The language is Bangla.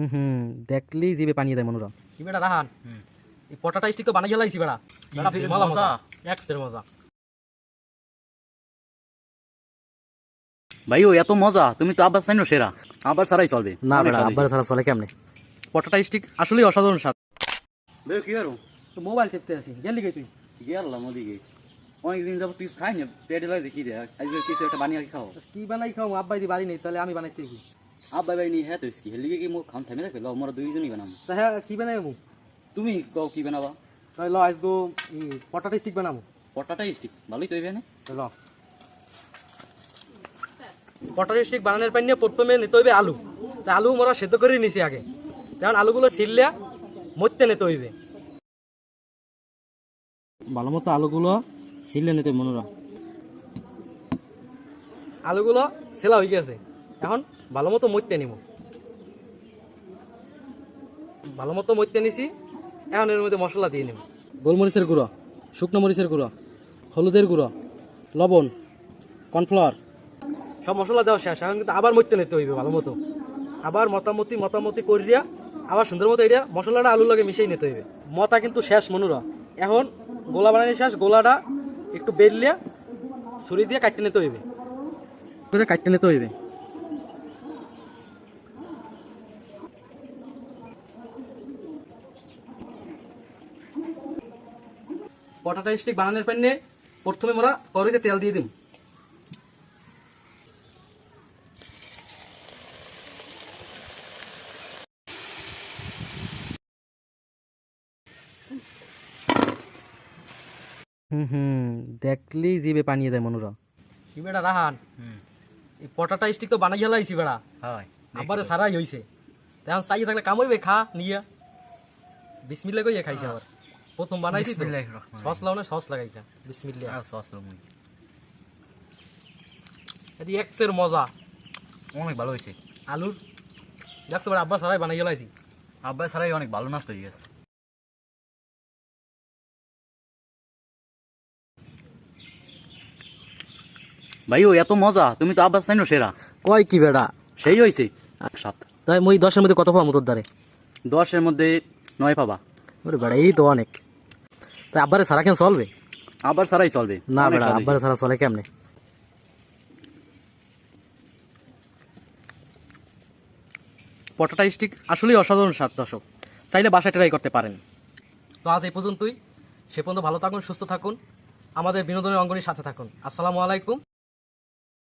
হুম হুম দেখলেই জিভে পানিয়ে যায় মনোরা কি রাহান? এই পটাটা স্টিক তো বানাই গেলাইছি বেটা, মজা মজা। মজা। এক্সের মজা। ভাই ও এত মজা তুমি তো আবার চাইনো সেরা। আবার ছাড়াই চলবে। না বেড়া আব্বার ছাড়া চলে কেমনে? পটাটা স্টিক আসলেই অসাধারণ স্বাদ। কি আরও? তো মোবাইল টিপতে আছি। গেলি গে তুই? গেলাম ওদিকে। অনেকদিন যাব তুই খাই না পেটে লাগছে কি রে আজকে কিছু একটা বানিয়ে খাও। কি বানাই খাও আব্বাই দি বাড়ি নেই তাহলে আমি বানাইতে কি আব্বাই ভাই নিয়ে হ্যাঁ তো কি? হেলিগে কি মুখ খান থামে রাখবে আমরা দুইজনই বানাবো তা হ্যাঁ কি আমি তুমি কও কি বানাবা? তাহলে ল আজগো পটাটা স্টিক বানাবো পটাটা স্টিক ভালোই তো এখানে ল। পটাটা স্টিক বানানোর পাইনে প্রথমে নিতে হইবে আলু। তা আলু মোরা সেদ্ধ করে নিছি আগে। কারণ আলুগুলো ছিললে মরতে নিতে হইবে ভালো মতো আলুগুলো ছিলে নিতে মনোরা আলুগুলো সেলা হয়ে গেছে। এখন ভালো মতো মরতে নিব। ভালো মতো মরতে নিছি এখন এর মধ্যে মশলা দিয়ে নিব। গোলমরিচের গুঁড়ো শুকনো মরিচের গুঁড়ো হলুদের গুঁড়ো লবণ কর্নফ্লাওয়ার। সব মশলা দেওয়া শেষ এখন কিন্তু আবার মরতে নিতে হইবে ভালো মতো আবার মতামতি মতামতি করিয়া আবার সুন্দর মতো এটা মশলাটা আলুর লগে মিশিয়ে নিতে হইবে। মতা কিন্তু শেষ মনুরা। এখন গোলা বানানো শেষ গোলাটা একটু বেরলিয়া ছুরি দিয়ে কাটতে নিতে হইবে। করে কাটতে নিতে হইবে। পটাটা স্টিক বানানোর পান্নে প্রথমে মোরা কড়াইতে তেল দিয়ে দিম। হুম হুম দেখলেই জিভে পানিয়ে যায় মনোরা। কি বেটা রাহান? এই পটাটা স্টিক তো বানাই হেলাইছি বেড়া। হয় আবারে সারাই হইছে। তখন চাইয়ে থাকলে কাম হইবে খা নিয়া। বিসমিল্লা কইয়া খাইছে আবার। প্রথম বানাইছি তো। সস লাও না সস লাগাই খা বিসমিল্লা সস লবণ এটি এক্সের মজা। অনেক ভালো হয়েছে। আলুর। দেখছ বেড়া আব্বা সারাই বানাই হেলাইছি আব্বাই ছাড়াই অনেক ভালো নাস্তা হয়ে গেছে। ভাই ও এত মজা। তুমি তো আব্বাস চাইনো সেরা। কয় কি বেড়া? সেই হয়েছে সাত। তাই মই দশের মধ্যে কত পাবো তোর দ্বারে? দশের মধ্যে নয় পাবা। ওরে বেড়া এই তো অনেক। তাই আব্বারে সারা কেন চলবে? আবার সারাই চলবে। না বেড়া আব্বারে সারা চলে কেমনে? পটাটা স্টিক আসলেই অসাধারণ স্বাদ দর্শক। চাইলে বাসায় ট্রাই করতে পারেন। তো আজ এই পর্যন্তই। সে পর্যন্ত ভালো থাকুন সুস্থ থাকুন। আমাদের বিনোদনের অঙ্গনের সাথে থাকুন। আসসালামু আলাইকুম।